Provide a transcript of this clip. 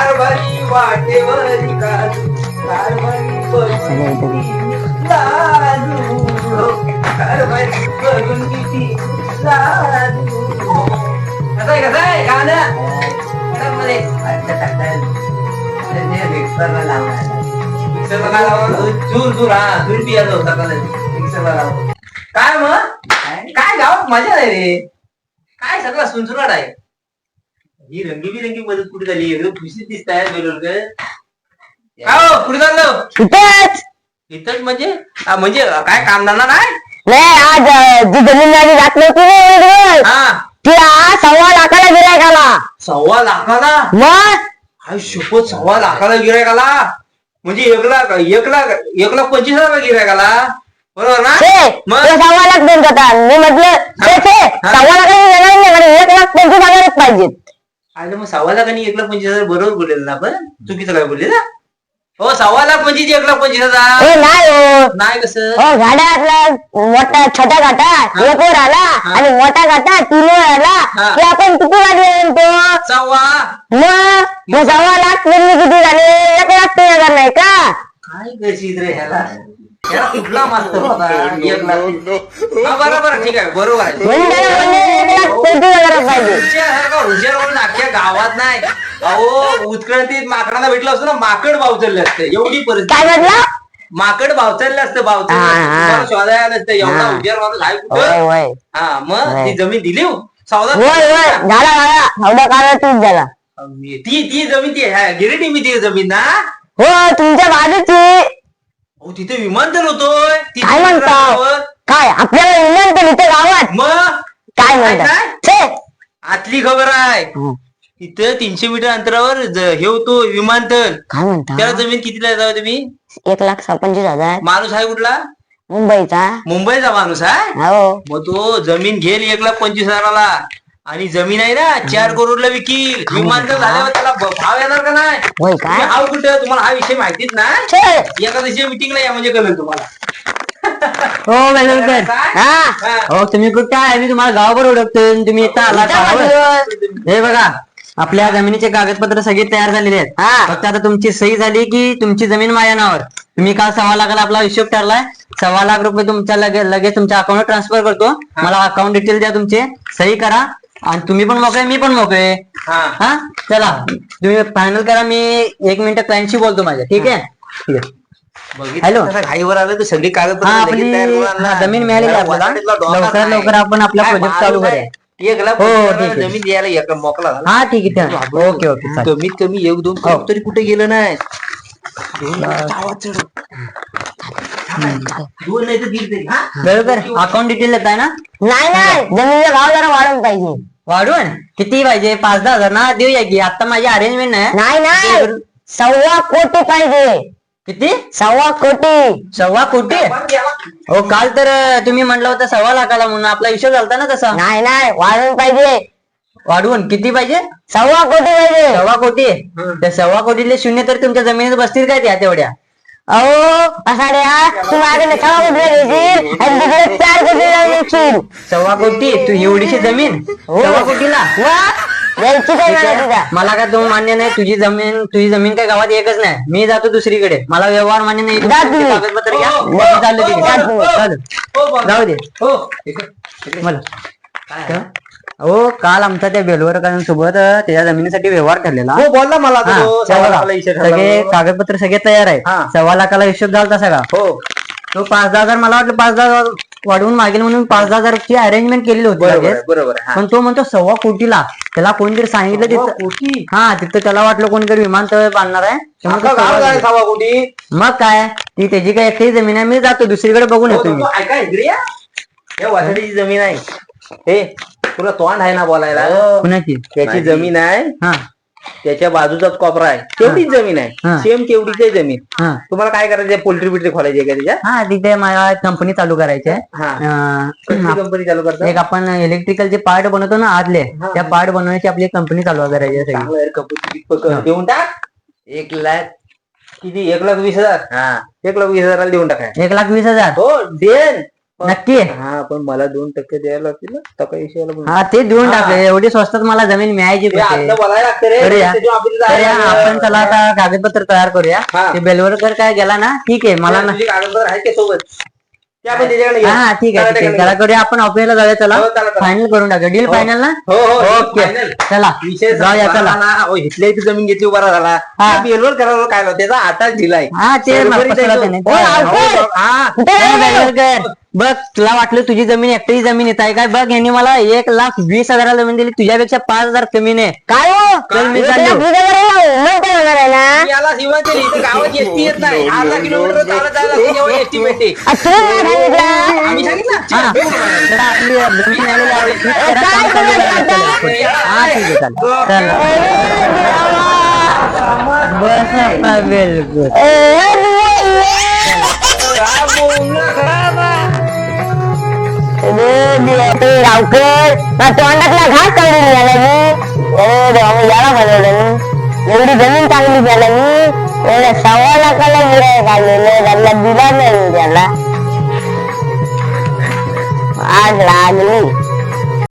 कारभारी वाटेवरी कारभारी लाजू कारभारी किती लाजू कसं आहे कसं आहे गाणं मध्ये टाकताय. मिक्सरला लावणार. मिक्सरला लावून चूर चूर हा चूर पियालो सकाळी मिक्सरला लावून काय मग काय गावात मजा नाही रे काय सगळं सुनसुनाट आहे ही रंगीबिरंगी मदत कुठे झाली एकदम खुशीत दिसत आहे हो कुठे चाललो इथेच इथंच म्हणजे हा, म्हणजे काय कामधंदा नाही नाही आज अं, जी जमीन माझी जात नव्हती ना हा ती आज सव्वा लाखाला गिरायक आला सव्वा लाखाला मग हाय शपथ सव्वा लाखाला गिरायक आला म्हणजे एक लाख एक लाख एक लाख पंचवीस हजार गिरायक आला बरोबर ना मग ते सव्वा लाख देऊन जातात मी म्हटलं हा. सव्वा लाखाला देणार नाही म्हणे, एक लाख पंचवीस हजारच पाहिजेत अरे मग सव्वा लाख आणि एक लाख पंचवीस हजार बरोबर बोललेलं ना आपण? चुकीचं काय बोलले ना? हो सव्वा लाख म्हणजे एक लाख पंचवीस हजार. हे नाही हो. नाही कसं? हो गाड्यातला मोठा छोटा गाठा एक वर आला आणि मोठा गाठा तीन वर आला. हा. की आपण किती गाडी म्हणतो? सव्वा. मग मग सव्वा लाख म्हणजे किती झाले? एक लाख तीन हजार नाही का? काय कशी रे ह्याला? ह्याला कुठला मास्तर होता? एक लाख हा, बरं बरं ठीक आहे बरोबर आहे. हुशार म्हणून अख्ख्या गावात नाही. अहो उत्क्रांतीत माकडाला भेटलं असतं ना माकड भावचललं असतं. एवढी परिस्थिती. म्हटलं? माकड भावचललं असतं भावचललं हा, असतं. हा. तुम्हाला शोधायला आलं असतं एवढा हा. हुशार माणूस आहे होय कुठं? होय हा मग होय. ती जमीन दिली हो. सौदा होय होय. झाला झाला. सौदा काढा तूच झाला ती ती जमीन ती गिरिटी मी ती जमीन ना. हो तुमच्या बाजूची. अहो तिथे विमानतळ होतोय. तिथे काय म्हणता? काय आपल्याला विमानतळ इथे गावात? मग? काय काय? म्हणतात छे! आतली खबर आहे. हं. इथं तीनशे मीटर अंतरावर ज- हे होतो विमानतळ. काय म्हणता? त्याला जमीन कितीला जाऊ तुम्ही? एक लाख स- पंचवीस हजार. माणूस आहे कुठला? मुंबईचा. मुंबईचा माणूस आहे? हो. मग तो जमीन घेईल एक लाख पंचवीस हजाराला. आणि जमीन आहे ना चार करोडला विकील. विमानतळ झाल्यावर त्याला भाव येणार का नाही? होय तुम्ही काय हाव कुठं? तुम्हाला हा विषय माहितीच नाही छे. एका दिवशी मिटिंगला या म्हणजे कळेल तुम्हाला. हो काय? हा? तुम्ही कुठे आहे? मी तुम्हाला गावावर ओळखतो तुम्ही इथं आला इथं गावावर. बाजूला. हे बघा आपल्या जमिनीचे कागदपत्र सगळे तयार झालेले आहेत. हा. फक्त आता तुमची सही झाली की तुमची जमीन माझ्या नावावर तुम्ही काल सव्वा लाखाला आपला हिशोब ठरलाय. सव्वा लाख रुपये तुमच्या लगे लगेच तुमच्या अकाउंट ट्रान्सफर करतो. मला अकाउंट डिटेल द्या तुमचे. सही करा. आणि तुम्ही पण मोकळे मी पण मोकळे हा हा चला तुम्ही फायनल करा मी एक मिनिट क्लायंटशी बोलतो माझ्या ठीक आहे ठीक आहे बघितलं हॅलो. घाईवर आलं तर सगळी कागदपत्र लगेच आपली-. हा, जमीन मिळालेली आहे आपल्याला. लवकरात नाही. लवकर आपण आपला माणूस चालू आहे? करूया. एक लाख हो, ठीक आहे. जमीन द्यायला एक मोकला झाला हा ठीक आहे ओके ओके चालेल. कमीत कमी एक दोन हो. तरी कुठे गेलं नाही दोन आवाज चढ. दोन नाही तर दीड तरी हा? बरोबर अकाउंट डिटेल देताय ना नाही नाही जमिनीचा भाव जरा वाढवून पाहिजे वाढवून किती पाहिजे? पाच दहा हजार? ना देऊया की. आता माझी अरेंजमेंट आहे. नाही नाही. सव्वा कोटी पाहिजे. किती? सव्वा कोटी. सव्वा कोटी. हो काल तर तुम्ही म्हटलं होतं सव्वा लाखाला म्हणून. आपला हिशोब झालता ना तसा. नाही नाही. वाढवून पाहिजे. वाढवून किती पाहिजे? सव्वा कोटी पाहिजे. सव्वा कोटी? त्या सव्वा कोटीले शून्य तर तुमच्या जमिनीत बसतील काय त्या तेवढ्या? अहो असाड्या तू कोटी घेशील आणि तिकडे चार कोटी घेशील सव्वा कोटी तू एवढीशी जमीन सव्वा कोटीला काय मला तुझा मला काय तो मान्य नाही तुझी जमीन तुझी जमीन काय गावात एकच नाही मी जातो दुसरीकडे मला व्यवहार मान्य नाही जा तुम्ही. कागदपत्र घ्या हो, हो, मी चाललो तिकडे. जा तुम्ही. चालेल. हो, बघ. जाऊ दे हो. इकडे. इकडे. मला काय? हो काल आमचा त्या बेलवरकरांसोबत त्याच्या जमिनीसाठी व्यवहार ठरलेला हो बोलला मला हा, तो, तो सव्वा सव्वा लाख. लाखाला हिशोब ठरला सगळे म्हणून. कागदपत्र सगळे तयार हा. आहे सव्वा लाखाला हिशोब झालता सगळा हो तो पाच दहा हजार मला वाटलं पाच दहा हजार वाढवून मागेल म्हणून पाच दहा हजारची अरेंजमेंट केलेली होती बरोबर लगेच. आहे, बरोबर आहे. हा. पण तो म्हणतो सव्वा कोटीला त्याला कोणतरी सांगितलं सव्वा तिथं कोटी? हा तिथं त्याला वाटलं कोणतरी विमानतळ बांधणार आहे त्यामुळे अख्खा तो गाव सव्वा कोटी मग काय ती त्याची काय एकटी जमीन आहे मी जातो दुसरीकडे बघून हो, येतो तो- मी तो ऐका इकडे या. वासाडीची जमीन आहे हे तुला तोंड आहे ना बोलायला? कुणाची? त्याची जमीन आहे. हा. त्याच्या बाजूचाच कोपरा आहे. तेवढीच जमीन आहे. हा. सेम तेवढीच आहे जमीन. हा. तुम्हाला काय करायचं पोल्ट्री बिल्ट्री खोलायची आहे का त्याच्यात हा तिथे मला कंपनी चालू करायची आहे हा. अं, कसली कंपनी चालू करता? एक आपण इलेक्ट्रिकलचे पार्ट बनवतो ना आतले हा. त्या पार्ट बनवण्याची आपली कंपनी चालू करायची आहे सगळी. चांगलं आहे, कपूर. पक- देऊन टाक. एक लाख किती? एक लाख वीस हजार? हा. एक लाख वीस हजाराला देऊन टाकाय एक लाख वीस हजार. हो देन. नक्की हा पण मला दोन टक्के द्यायला लागतील ना टक्का विषयाला बोलू. हा ते देऊन हा. टाकले एवढी स्वस्तात मला जमीन मिळायची ते करूया. तर या आपण चला आता कागदपत्र तयार करूया हा. ते बेलवरकर काय गेला ना ठीक आहे मला ना कागदपत्र आहे ते सोबत ते आपण त्याच्याकडे घेऊ. हा ठीक आहे ठीक आहे त्याला करूया आपण ऑफिसला जाऊया चला हो, चला, चला. फायनल करून टाकूया डील हो. फायनल ना हो हो ओके final. चला विषय जाऊया चला इथल्या इथे जमीन घेतली उभा झाला हा. बेलवर करायला काय नव्हतं त्याचा आताच दिलाय हा ते बरोबर आहे. त्याने. हो, हो, हो, हा. बघ तुला वाटलं तुझी जमीन एकटी जमीन येत आहे काय बघ यांनी मला एक लाख वीस हजाराला जमीन दिली तुझ्यापेक्षा पाच हजार कमी नाही. काय हो? चल मी तुला चाललो. तुझ्याकडे येऊ, मग काय होणार आहे ना? याला सीमांचल इथं गावात एसटी येत नाही. अर्धा किलोमीटर चालत जायला लागतं तेव्हा एसटी भेटते आ, तू काय सांगितलं आम्ही सांगितलं. तर आपली जमीन आलेली आहे. हीच करा, काम चालू करा. चला. ठीक आहे चला. चला. बस आता बिलकुल काय. रावकर तोंडातला घास काढून गेला मी अरे देवा, मी याला बनवलं मी एवढी जमीन चांगली झाला मी एवढ्या सव्वा लाखाला गिराय काढलेलं त्यांना दिला नाही मी त्याला आज लागली